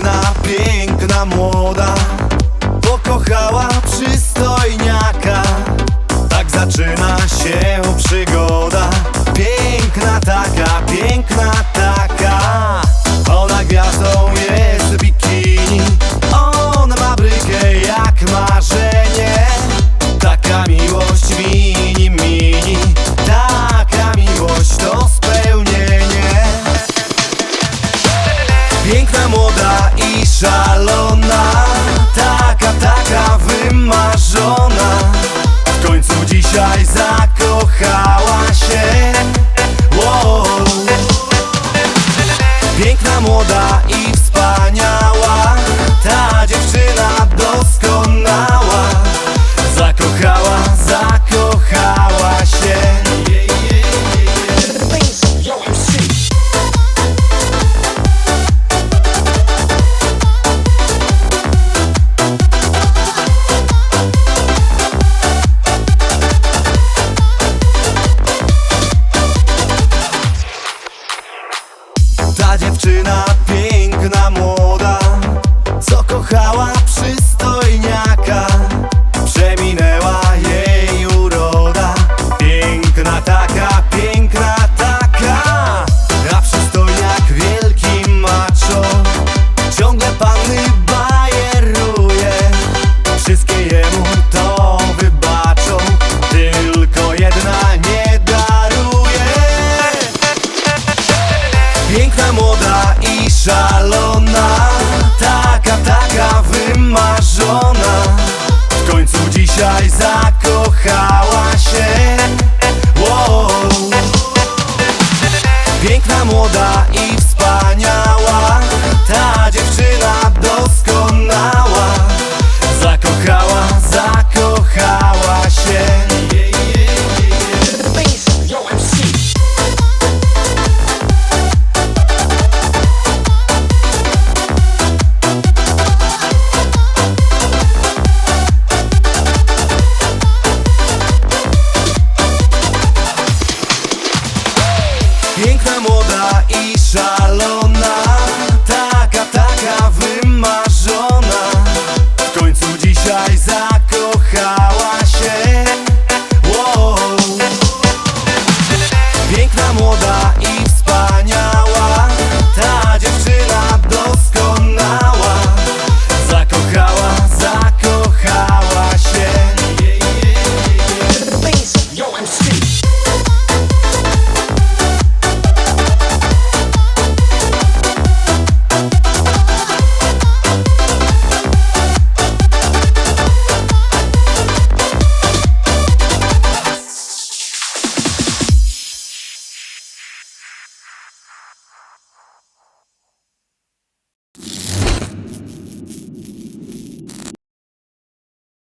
Czarna, piękna, młoda Pokochała przystojniaka. Tak zaczyna się przygoda Piękna taka, piękna taka szalona dziewczyna piękna i